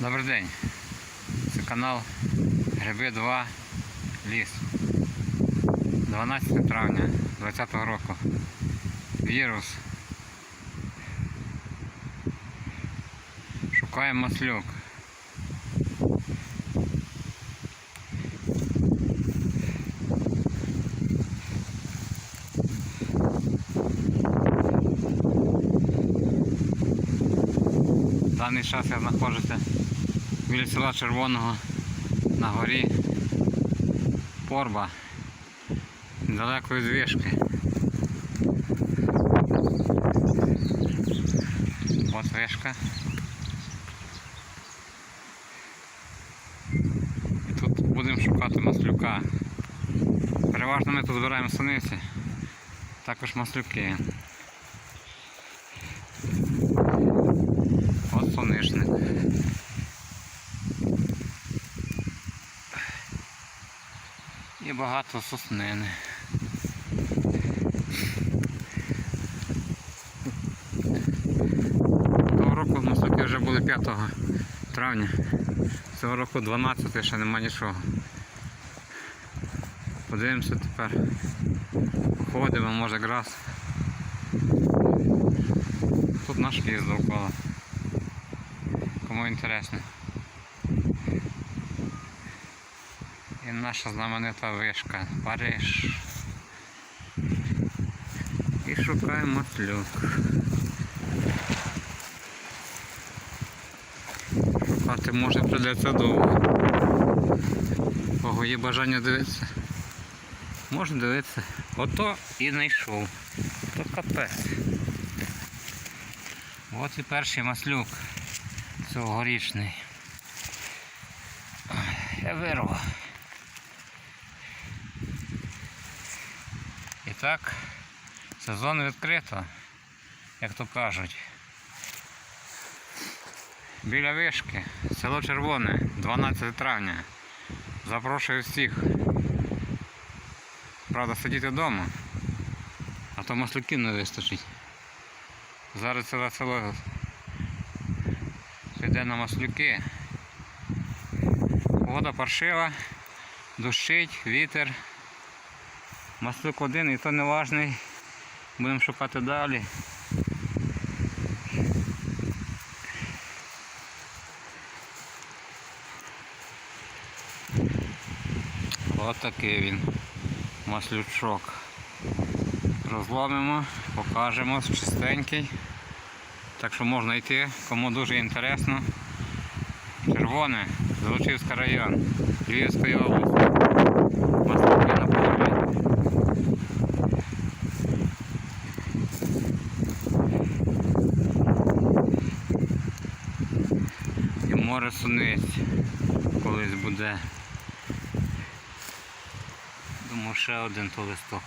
Добрий день. Це канал Гриби 2 Ліс. 12 травня 2020 року. Вірус. Шукаємо маслюк. В даний час я знаходжуся біля села Червоного на горі Порба, недалеко від вишки. От вишка. І тут будемо шукати маслюка. Переважно ми тут збираємо суниці, також маслюки. От соняшник. Багато соснини. Того року маслюки вже були 5 травня. Цього року 12 ще нема нічого. Подивимося тепер. Ходимо, може якраз. Тут наш ліс довкола. Кому інтересно. І наша знаменита вишка Париж. І шукаємо маслюк. Шукати може придеться довго. Кого є бажання дивитися. Можна дивитися. Ото і знайшов. То капець. От і перший маслюк цьогорічний. Я вирвав. Так, сезон відкрито, як то кажуть. Біля вишки, село Червоне, 12 травня. Запрошую всіх. Правда, сидіти вдома, а то маслюків не вистачить. Зараз ціле село піде на маслюки. Вода паршива, дощить, вітер. Маслюк один і то не важний. Будемо шукати далі. Ось такий він. Маслючок. Розломимо, покажемо чистенький. Так що можна йти, кому дуже інтересно. Червоне, Золочівський район, Львівської області. Маслюки на суниць колись буде. Думаю, ще один то листок.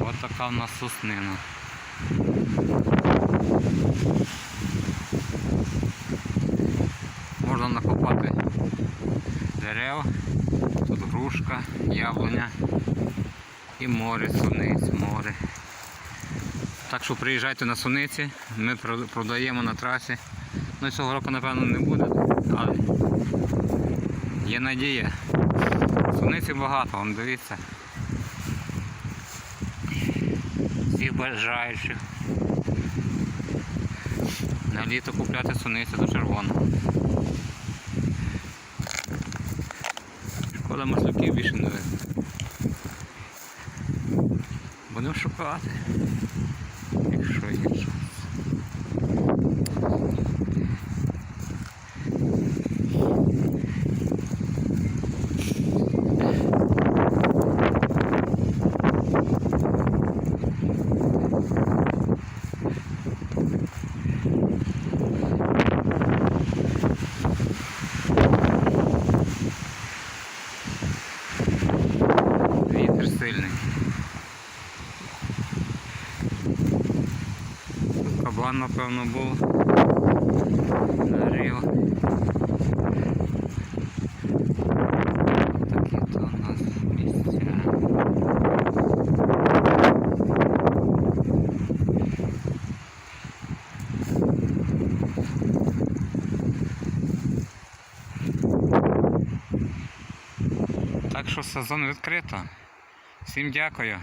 Ось така в нас соснина. Можна накопати дерев, тут грушка, яблуня і море, суниць, море. Так що приїжджайте на суниці, ми продаємо на трасі. Ну цього року напевно не буде, але є надія. Суниці багато, вон дивіться. Всіх бажаючих. На літо купляти суниці до червоного. Шкода маслюків більше не видно. Будемо шукати. Якщо напевно, був. Ріо. Такі то у нас місця. Так що сезон відкрито. Всім дякую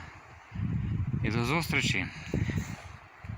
і до зустрічі!